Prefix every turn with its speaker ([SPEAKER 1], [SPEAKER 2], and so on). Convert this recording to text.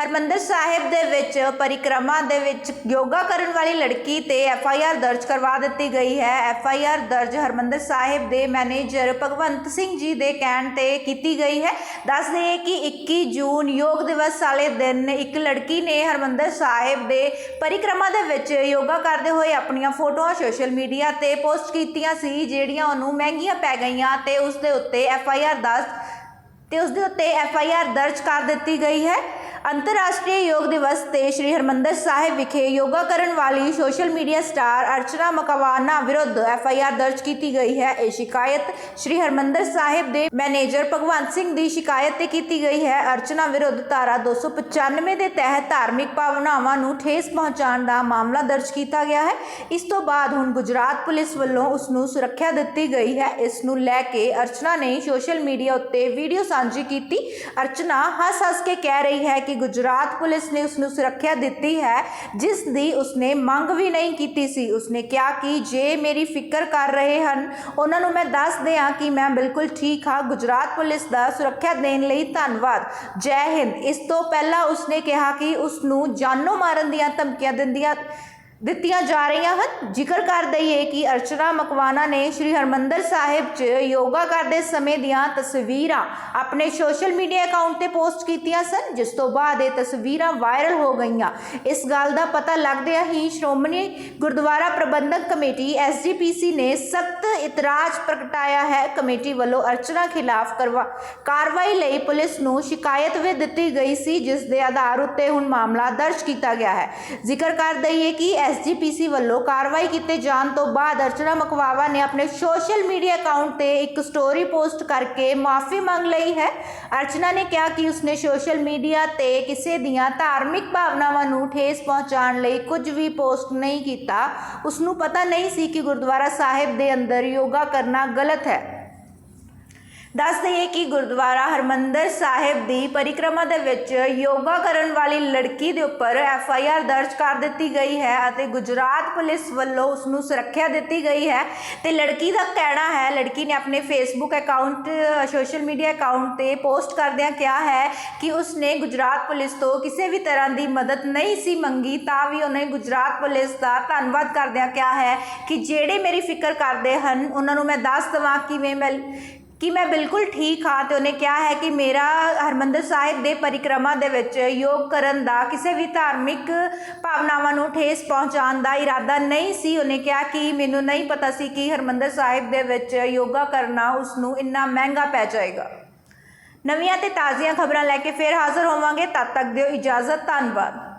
[SPEAKER 1] ਹਰਮੰਦਰ ਸਾਹਿਬ ਦੇ ਵਿੱਚ ਪਰਿਕਰਮਾ ਦੇ ਵਿੱਚ ਯੋਗਾ ਕਰਨ ਵਾਲੀ ਲੜਕੀ ਤੇ ਐਫ ਆਈ ਆਰ ਦਰਜ ਕਰਵਾ ਦਿੱਤੀ ਗਈ ਹੈ। ਐਫ ਆਈ ਆਰ ਦਰਜ ਹਰਮੰਦਰ ਸਾਹਿਬ ਦੇ ਮੈਨੇਜਰ ਭਗਵੰਤ ਸਿੰਘ ਜੀ ਦੇ ਕਹਿਣ ਤੇ ਕੀਤੀ ਗਈ ਹੈ। ਦੱਸ ਦਈਏ ਕਿ 21 ਜੂਨ ਯੋਗ ਦਿਵਸ ਵਾਲੇ ਦਿਨ ਇੱਕ ਲੜਕੀ ਨੇ ਹਰਮੰਦਰ ਸਾਹਿਬ ਦੇ ਪਰਿਕਰਮਾ ਦੇ ਵਿੱਚ ਯੋਗਾ ਕਰਦੇ ਹੋਏ ਆਪਣੀਆਂ ਫੋਟੋਆਂ ਸੋਸ਼ਲ ਮੀਡੀਆ ਤੇ ਪੋਸਟ ਕੀਤੀਆਂ ਸੀ, ਜਿਹੜੀਆਂ ਉਹਨੂੰ ਮਹਿੰਗੀਆਂ ਪੈ ਗਈਆਂ ਤੇ ਉਸ ਦੇ ਉੱਤੇ ਐਫ ਆਈ ਆਰ ਦਰਜ ਤੇ ਉਸ ਦੇ ਉੱਤੇ ਐਫ ਆਈ ਆਰ ਦਰਜ ਕਰ ਦਿੱਤੀ ਗਈ ਹੈ। ਅੰਤਰਰਾਸ਼ਟਰੀ ਯੋਗ ਦਿਵਸ ਤੇ ਸ੍ਰੀ ਹਰਮੰਦਰ ਸਾਹਿਬ ਵਿਖੇ ਯੋਗਾ ਕਰਨ ਵਾਲੀ social media star Archana Makwana ਵਿਰੁੱਧ ਐਫ ਆਈ ਆਰ ਦਰਜ ਕੀਤੀ ਗਈ ਹੈ। ਇਹ ਸ਼ਿਕਾਇਤ ਸ੍ਰੀ ਹਰਮੰਦਰ ਸਾਹਿਬ ਦੇ ਮੈਨੇਜਰ ਭਗਵੰਤ ਸਿੰਘ ਦੀ ਸ਼ਿਕਾਇਤ ਤੇ ਕੀਤੀ ਗਈ ਹੈ। ਅਰਚਨਾ ਵਿਰੁੱਧ ਧਾਰਾ 295 ਦੇ ਤਹਿਤ ਧਾਰਮਿਕ ਭਾਵਨਾਵਾਂ ਨੂੰ ਠੇਸ ਪਹੁੰਚਾਉਣ ਦਾ ਮਾਮਲਾ ਦਰਜ ਕੀਤਾ ਗਿਆ ਹੈ। ਇਸ ਤੋਂ ਬਾਅਦ ਹੁਣ ਗੁਜਰਾਤ ਪੁਲਿਸ ਵੱਲੋਂ ਉਸ ਨੂੰ ਸੁਰੱਖਿਆ ਦਿੱਤੀ ਗਈ ਹੈ। ਇਸ ਨੂੰ ਲੈ ਕੇ ਅਰਚਨਾ ਨੇ ਸੋਸ਼ਲ ਮੀਡੀਆ ਉੱਤੇ ਵੀਡੀਓ ਸਾਂਝੀ ਕੀਤੀ। ਅਰਚਨਾ ਹੱਸ-ਹੱਸ ਕੇ ਕਹਿ ਰਹੀ ਹੈ ਕਿ ਗੁਜਰਾਤ ਪੁਲਿਸ ਨੇ ਉਸ ਨੂੰ ਸੁਰੱਖਿਆ ਦਿੱਤੀ ਹੈ, ਜਿਸ ਦੀ ਉਸਨੇ ਮੰਗ ਵੀ ਨਹੀਂ ਕੀਤੀ ਸੀ। ਉਸਨੇ ਕਿਹਾ ਕਿ ਜੇ ਮੇਰੀ ਫਿਕਰ ਕਰ ਰਹੇ ਹਨ, ਉਹਨਾਂ ਨੂੰ ਮੈਂ ਦੱਸ ਦਿਆਂ ਕਿ ਮੈਂ ਬਿਲਕੁਲ ਠੀਕ ਹਾਂ। ਗੁਜਰਾਤ ਪੁਲਿਸ ਦਾ ਸੁਰੱਖਿਆ ਦੇਣ ਲਈ ਧੰਨਵਾਦ। ਜੈ ਹਿੰਦ। ਇਸ ਤੋਂ ਪਹਿਲਾਂ ਉਸਨੇ ਕਿਹਾ ਕਿ ਉਸ ਨੂੰ ਜਾਨੋਂ ਮਾਰਨ ਦੀਆਂ ਧਮਕੀਆਂ ਦਿੰਦੀਆਂ ਦਿੱਤੀਆਂ ਜਾ ਰਹੀਆਂ ਹਨ। ਜ਼ਿਕਰ ਕਰ ਦਈਏ ਕਿ ਅਰਚਨਾ ਮਕਵਾਨਾ ਨੇ ਸ੍ਰੀ ਹਰਮੰਦਰ ਸਾਹਿਬ 'ਚ ਯੋਗਾ ਕਰਦੇ ਸਮੇਂ ਦੀਆਂ ਤਸਵੀਰਾਂ ਆਪਣੇ ਸੋਸ਼ਲ ਮੀਡੀਆ ਅਕਾਊਂਟ ਤੇ ਪੋਸਟ ਕੀਤੀਆਂ ਸਨ, ਜਿਸ ਤੋਂ ਬਾਅਦ ਇਹ ਤਸਵੀਰਾਂ ਵਾਇਰਲ ਹੋ ਗਈਆਂ। ਇਸ ਗੱਲ ਦਾ ਪਤਾ ਲੱਗਦਿਆਂ ਹੀ ਸ਼੍ਰੋਮਣੀ ਗੁਰਦੁਆਰਾ ਪ੍ਰਬੰਧਕ ਕਮੇਟੀ ਐਸਜੀਪੀਸੀ ਨੇ ਸਖਤ ਇਤਰਾਜ਼ ਪ੍ਰਗਟਾਇਆ ਹੈ। ਕਮੇਟੀ ਵੱਲੋਂ ਅਰਚਨਾ ਖਿਲਾਫ ਕਰਵਾ, ਕਾਰਵਾਈ ਲਈ ਪੁਲਿਸ ਨੂੰ ਸ਼ਿਕਾਇਤ ਵੀ ਦਿੱਤੀ ਗਈ ਸੀ, ਜਿਸ ਦੇ ਆਧਾਰ ਉੱਤੇ ਹੁਣ ਮਾਮਲਾ ਦਰਜ ਕੀਤਾ ਗਿਆ ਹੈ। ਜ਼ਿਕਰ ਕਰ ਦਈਏ ਕਿ ਐਸਜੀਪੀਸੀ ਵੱਲੋਂ ਕਾਰਵਾਈ ਕੀਤੇ ਜਾਣ ਤੋਂ ਬਾਅਦ ਅਰਚਨਾ ਮਕਵਾਵਾ ਨੇ ਆਪਣੇ ਸੋਸ਼ਲ ਮੀਡੀਆ ਅਕਾਊਂਟ ਤੇ ਇੱਕ ਸਟੋਰੀ ਪੋਸਟ ਕਰਕੇ ਮਾਫੀ ਮੰਗ ਲਈ ਹੈ। ਅਰਚਨਾ ਨੇ ਕਿਹਾ ਕਿ ਉਸਨੇ ਸੋਸ਼ਲ ਮੀਡੀਆ ਤੇ ਕਿਸੇ ਦੀਆਂ ਧਾਰਮਿਕ ਭਾਵਨਾਵਾਂ ਨੂੰ ਠੇਸ ਪਹੁੰਚਾਉਣ ਲਈ ਕੁਝ ਵੀ ਪੋਸਟ ਨਹੀਂ ਕੀਤਾ। ਉਸ ਨੂੰ ਪਤਾ ਨਹੀਂ ਸੀ ਕਿ ਗੁਰਦੁਆਰਾ ਸਾਹਿਬ ਦੇ ਅੰਦਰ ਯੋਗਾ ਕਰਨਾ ਗਲਤ ਹੈ। ਦੱਸ ਦਈਏ ਕਿ ਗੁਰਦੁਆਰਾ ਹਰਮੰਦਰ ਸਾਹਿਬ ਦੀ ਪਰਿਕਰਮਾ ਦੇ ਵਿੱਚ ਯੋਗਾ ਕਰਨ ਵਾਲੀ ਲੜਕੀ ਦੇ ਉੱਪਰ ਐਫ ਆਈ ਆਰ ਦਰਜ ਕਰ ਦਿੱਤੀ ਗਈ ਹੈ ਅਤੇ ਗੁਜਰਾਤ ਪੁਲਿਸ ਵੱਲੋਂ ਉਸ ਨੂੰ ਸੁਰੱਖਿਆ ਦਿੱਤੀ ਗਈ ਹੈ। ਤੇ ਲੜਕੀ ਦਾ ਕਹਿਣਾ ਹੈ, ਲੜਕੀ ਨੇ ਆਪਣੇ Facebook account, social media account ਤੇ ਪੋਸਟ ਕਰਦਿਆਂ ਕਿਹਾ ਹੈ ਕਿ ਉਸ ਨੇ ਗੁਜਰਾਤ ਪੁਲਿਸ ਤੋਂ ਕਿਸੇ ਵੀ ਤਰ੍ਹਾਂ ਦੀ ਮਦਦ ਨਹੀਂ ਸੀ ਮੰਗੀ, ਤਾਂ ਵੀ ਉਹਨੇ ਗੁਜਰਾਤ ਪੁਲਿਸ ਦਾ ਧੰਨਵਾਦ ਕਰਦਿਆਂ ਕਿਹਾ ਹੈ ਕਿ ਜਿਹੜੇ ਮੇਰੀ ਫਿਕਰ ਕਰਦੇ ਹਨ, ਉਹਨਾਂ ਨੂੰ ਮੈਂ ਦੱਸ ਦਵਾਂ ਕਿਵੇਂ ਮੈਂ ਕਿ ਮੈਂ ਬਿਲਕੁਲ ਠੀਕ ਹਾਂ ਤੇ ਉਹਨੇ ਕਿਹਾ ਹੈ ਕਿ ਮੇਰਾ ਹਰਮੰਦਰ ਸਾਹਿਬ ਦੇ ਪਰਿਕਰਮਾ ਦੇ ਵਿੱਚ ਯੋਗ ਕਰਨ ਦਾ ਕਿਸੇ ਵੀ ਧਾਰਮਿਕ ਭਾਵਨਾਵਾਂ ਨੂੰ ਠੇਸ ਪਹੁੰਚਾਉਣ ਦਾ ਇਰਾਦਾ ਨਹੀਂ ਸੀ। ਉਹਨੇ ਕਿਹਾ ਕਿ ਮੈਨੂੰ ਨਹੀਂ ਪਤਾ ਸੀ ਕਿ ਹਰਮੰਦਰ ਸਾਹਿਬ ਦੇ ਵਿੱਚ ਯੋਗਾ ਕਰਨਾ ਉਸ ਨੂੰ ਇੰਨਾ ਮਹਿੰਗਾ ਪੈ ਜਾਏਗਾ। ਨਵੀਆਂ ਤੇ ਤਾਜ਼ੀਆਂ ਖਬਰਾਂ ਲੈ ਕੇ ਫਿਰ ਹਾਜ਼ਰ ਹੋਵਾਂਗੇ। ਤਦ ਤੱਕ ਦਿਓ ਇਜਾਜ਼ਤ। ਧੰਨਵਾਦ।